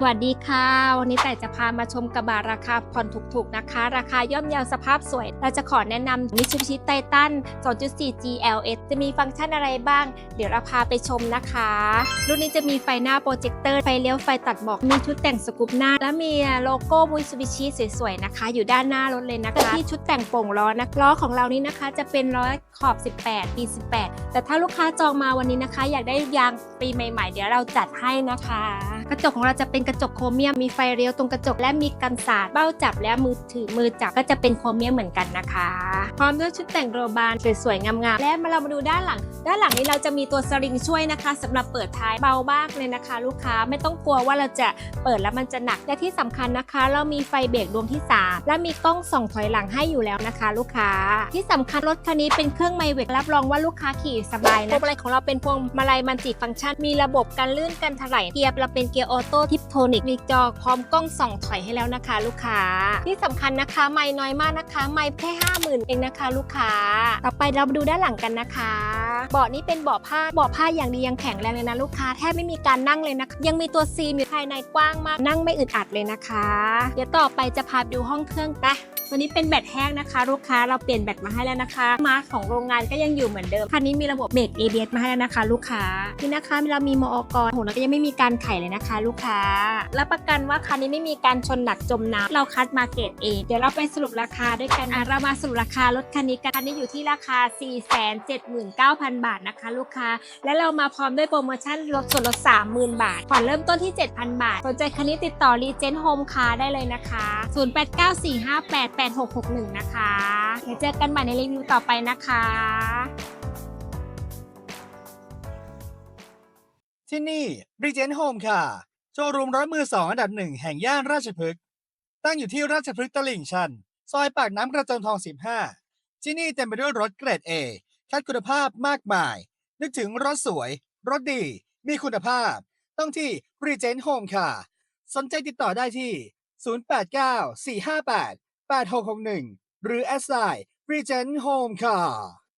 สวัสดีค่ะ วันนี้แต่จะพามาชมกระบะราคาผ่อนถูกๆนะคะ ราคาย่อมเยาวสภาพสวย เราจะขอแนะนำ Mitsubishi Titan 2.4 GLS จะมีฟังก์ชันอะไรบ้าง เดี๋ยวเราพาไปชมนะคะ รุ่นนี้จะมีไฟหน้าโปรเจคเตอร์ไฟเลี้ยวไฟตัดหมอกมีชุดแต่งสกูปหน้า และมีโลโก้ Mitsubishi สวยๆนะคะ อยู่ด้านหน้ารถเลยนะคะ ที่ชุดแต่งโป่งล้อนะล้อของเรานี้นะคะ จะเป็นล้อขอบ 18 ปี 18 แต่ถ้าลูกค้าจองมาวันนี้นะคะ อยากได้ยางปีใหม่ ๆ เดี๋ยวเราจัดให้นะคะ กระจกของเราจะเป็นกระจกโครเมียมมีไฟเลี้ยวตรงกระจกและมีกันสาดเบ้าจับและมือถือมือจับก็จะเป็นโครเมียมเหมือนกันนะคะ พร้อมด้วยชุดแต่งโรบานสวยๆงามๆและมาเรามาดูด้านหลัง ด้านหลังนี้เราจะมีตัวสลิงช่วยนะคะสำหรับเปิดท้ายเบามากเลยนะคะ ลูกค้าไม่ต้องกลัวว่าเราจะเปิดแล้วมันจะหนักและที่สำคัญนะคะ เรามีไฟเบรกดวงที่ 3 และมีกล้องส่องถอยหลังให้อยู่แล้วนะคะ ลูกค้า ที่สำคัญรถคันนี้เป็นเครื่องไมเวกรับรองว่าลูกค้าขี่สบายนะพวงมาลัยของเราเป็นพวงมาลัยมันติฟังก์ชันมีระบบการลื่นกันถลายเกียร์เราเป็นเกียร์ออโต้ทิปโทนิกมีจอพร้อมกล้องส่องถอยให้แล้วนะคะ ลูกค้า ที่สำคัญนะคะไม่น้อยมากนะคะ ไม่แค่ห้าหมื่นเองนะคะ ลูกค้า ต่อไปเรามาดูด้านหลังกันนะคะเบาะนี้เป็นเบาะผ้าเบาะผ้าอย่างดียังแข็งแรงเลยนะลูกค้าแทบไม่มีการนั่งเลยนะคะยังมีตัวซีมอยู่ภายในกว้างมากนั่งไม่อึดอัดเลยนะคะ เดี๋ยวต่อไปจะพาไปดูห้องเครื่องไป วันนี้เป็นแบตแห้งนะคะ ลูกค้าเราเปลี่ยนแบตมาให้แล้วนะคะ มาร์คของโรงงานก็ยังอยู่เหมือนเดิมคันนี้มีระบบเบรก ABS มาให้แล้วนะคะ ลูกค้านี่นะคะเรามีมอกรโหแล้วก็ยังไม่มีการไขเลยนะคะ ลูกค้ารับประกันว่าคันนี้ไม่มีการชนหนักจมน้ำเราคัดมาเกรดเองเดี๋ยวเราไปสรุปราคาด้วยกันอะเรามาสรุปราคารถคันนี้กันคันนี้อยู่ที่ราคา 479,000 บาทนะคะ ลูกค้า และเรามาพร้อมด้วยโปรโมชั่นลดส่วนลด 30,000 บาทผ่อนเริ่มต้นที่ 7,000 บาทสนใจคันนี้ติดต่อรีเจนโฮมคาได้เลยนะคะ 089458 8661 นะคะ เดี๋ยวเจอกันใหม่ในรีวิวต่อไปนะคะที่นี่ Regent Home ค่ะ โชว์รูมรถมือสองอันดับหนึ่งแห่งย่านราชพฤกษ์ ตั้งอยู่ที่ราชพฤกษ์ตลิ่งชัน ซอยปากน้ำกระจนทอง 15 ที่นี่เต็มไปด้วยรถเกรด A คัดคุณภาพมากมาย นึกถึงรถสวย รถดี มีคุณภาพ ต้องที่ Regent Home ค่ะ สนใจติดต่อได้ที่ 089 458 แ8661หนึ่งหรือแอสไซน์ Regent Home ค่ะ